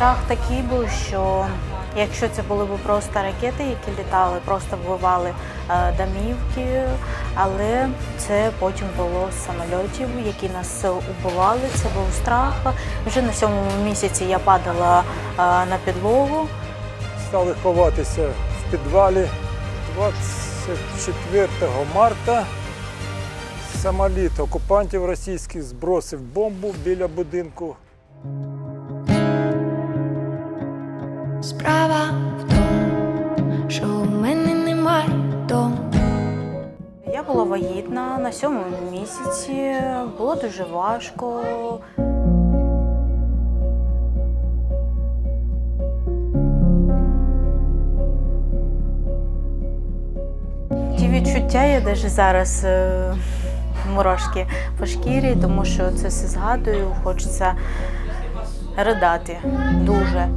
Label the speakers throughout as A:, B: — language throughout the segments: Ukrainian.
A: Страх такий був, що якщо це були б просто ракети, які літали, просто вбивали е, домівки, але це потім було з самольотів, які нас убивали. Це був страх. Вже на сьомому місяці я падала е, на підлогу.
B: Стали ховатися в підвалі 24 марта. Самоліт окупантів російських збросив бомбу біля будинку.
C: Справа в тому, що у мене немає дому.
A: Я була вагітна на сьомому місяці, було дуже важко. Ті відчуття я навіть зараз е, мурашки по шкірі, тому що це все згадую, хочеться ридати дуже.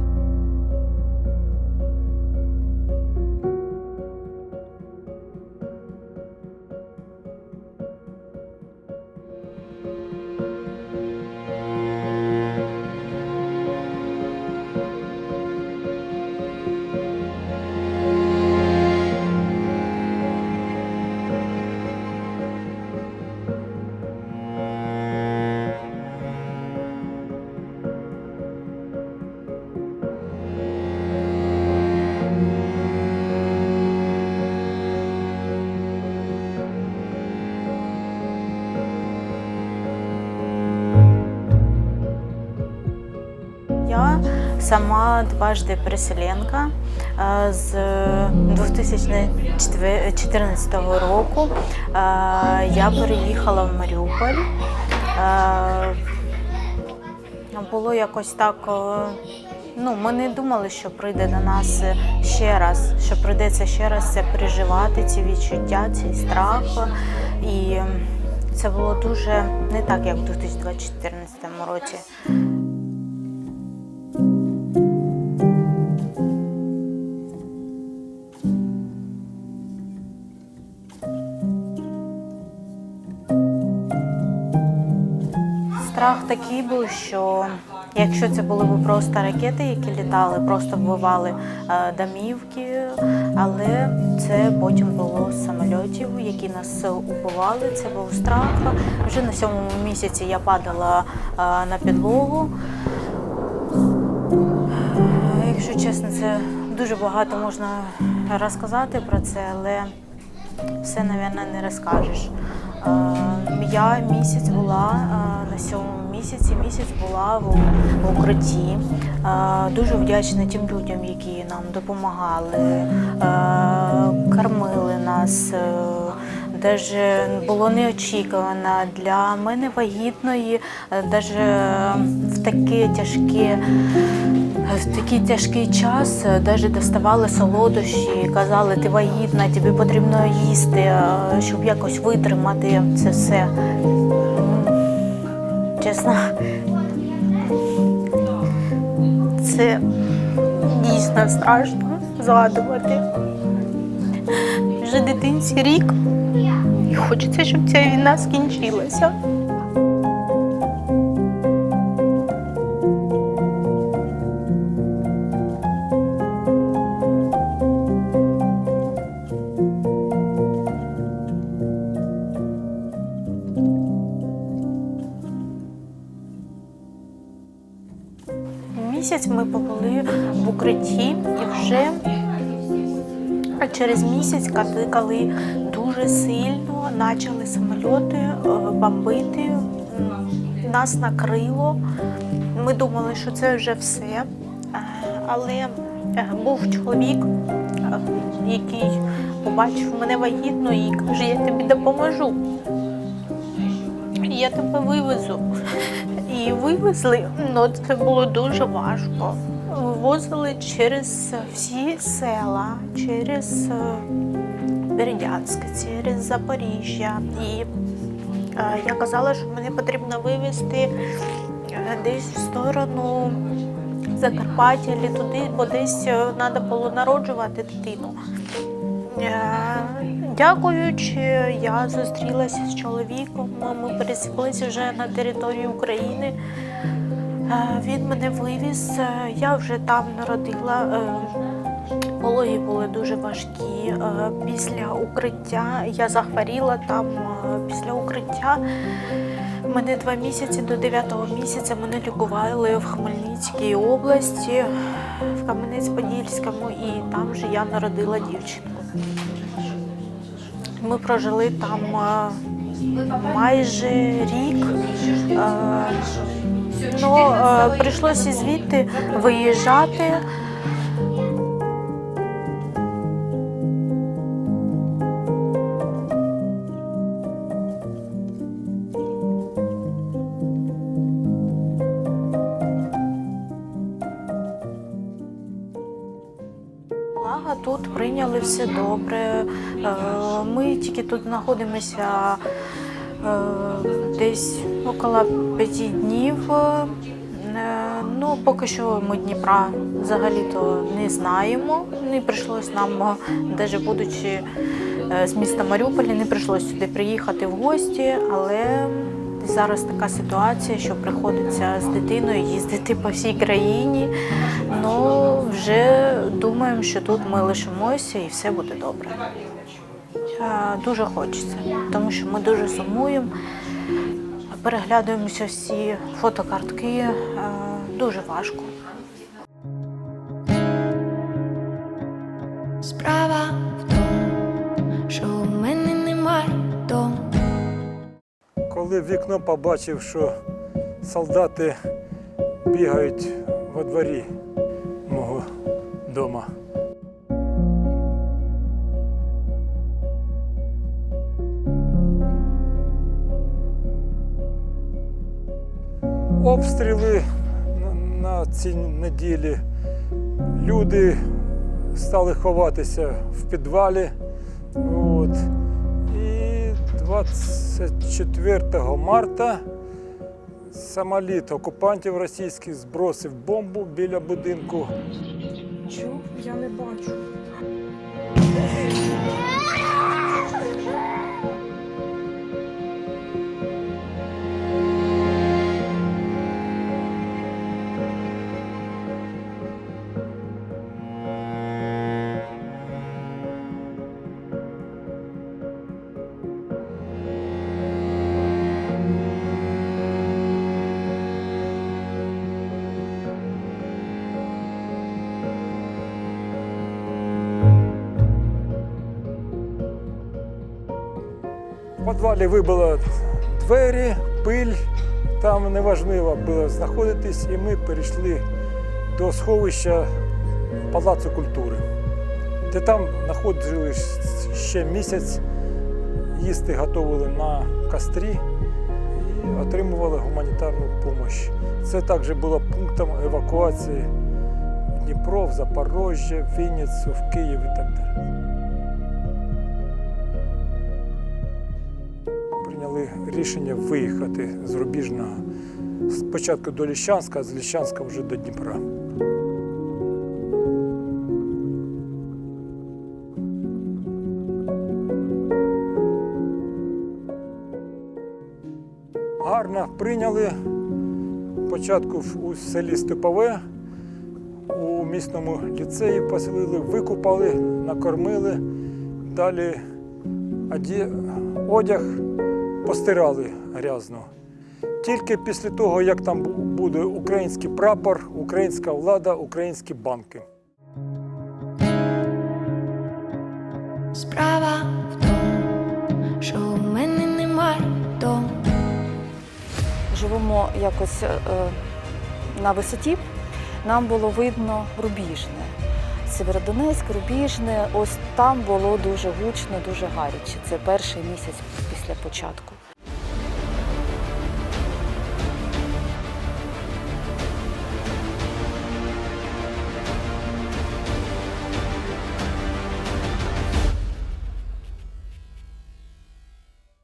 A: Сама дважди переселенка. З 2014 року е, я переїхала в Маріуполь. Було якось так. е, Ну, ми не думали, що прийде до нас ще раз, що прийдеться ще раз це переживати, ці відчуття, цей страх. І це було дуже не так, як в 2014 році. Страх такий був, що якщо це були б просто ракети, які літали, просто вбивали е, домівки, але це потім було з самольотів, які нас убивали. Це був страх. Вже на сьомому місяці я падала е, на підлогу. Якщо чесно, це дуже багато можна розказати про це, але все, мабуть, не розкажеш. Е, Я місяць була е, на сьомому місяці, місяць була в, укритті. Е, Дуже вдячна тим людям, які нам допомагали, е, кормили нас. Е, Даже було неочікувано для мене вагітної, навіть в таке тяжке в такий тяжкий час навіть доставали солодощі, казали, ти вагітна, тобі потрібно їсти, е, щоб якось витримати це все. Чесно, це дійсно страшно згадувати. Вже дитинці рік. І хочеться, щоб ця війна скінчилася. Місяць ми побули в укритті і вже через місяць, коли- дуже сильно почали самольоти е, бомбити, нас накрило. Ми думали, що це вже все. Е, Але е, був чоловік, який побачив мене вагітну і каже, я тобі допоможу. Я тебе вивезу. І вивезли, ну це було дуже важко. Вивозили через всі села, через Бердянськ, через Запоріжжя. І е, я казала, що мені потрібно вивезти е, десь в сторону Закарпаття, або туди, бо десь треба було народжувати дитину. Е, Дякуючи, я зустрілася з чоловіком. Ми пересіклися вже на території України. Він мене вивіз. Я вже там народила. Пологи були дуже важкі. Е, Після укриття я захворіла там е, після укриття. Мене два місяці до дев'ятого місяця мене лікували в Хмельницькій області, в Кам'янець-Подільському, і там же я народила дівчинку. Ми прожили там е, майже рік. Ну, прийшлося звідти виїжджати. Прийняли все добре. Е, Ми тільки тут знаходимося е, десь около п'яти днів. Е, Ну, поки що ми Дніпра взагалі-то не знаємо. Не прийшлось нам, навіть будучи з міста Маріуполя, не прийшлось сюди приїхати в гості, але зараз така ситуація, що приходиться з дитиною їздити по всій країні. Ну, вже думаємо, що тут ми лишимося і все буде добре. Е, Дуже хочеться, тому що ми дуже сумуємо, переглядаємося всі фотокартки. е, Дуже важко.
C: Справа в тому, що у мене немає дому.
B: Коли в вікно побачив, що солдати бігають во дворі дома. Обстріли на цій неділі. Люди стали ховатися в підвалі. От. І 24 марта самоліт окупантів російських збросив бомбу біля будинку.
D: Чого? Я не бачу.
B: В підвалі вибило двері, пиль. Там неважливо було знаходитись, і ми перейшли до сховища Палацу культури, де там знаходились ще місяць, їсти готували на кострі і отримували гуманітарну допомогу. Це також було пунктом евакуації в Дніпро, в Запорожжя, в Вінницю, в Київ і так далі. Рішення виїхати з Рубіжного спочатку до Ліщанська, а з Ліщанська вже до Дніпра. Гарно прийняли. Спочатку у селі Степове, у місному ліцеї поселили, викупали, накормили, далі одяг постирали грязно. Тільки після того, як там буде український прапор, українська влада, українські банки.
C: Справа в тому, що у мене немає дому.
E: живемо якось е, на висоті, нам було видно Рубіжне. Сєвєродонецьк, Рубіжне, ось там було дуже гучно, дуже гаряче. Це перший місяць після початку.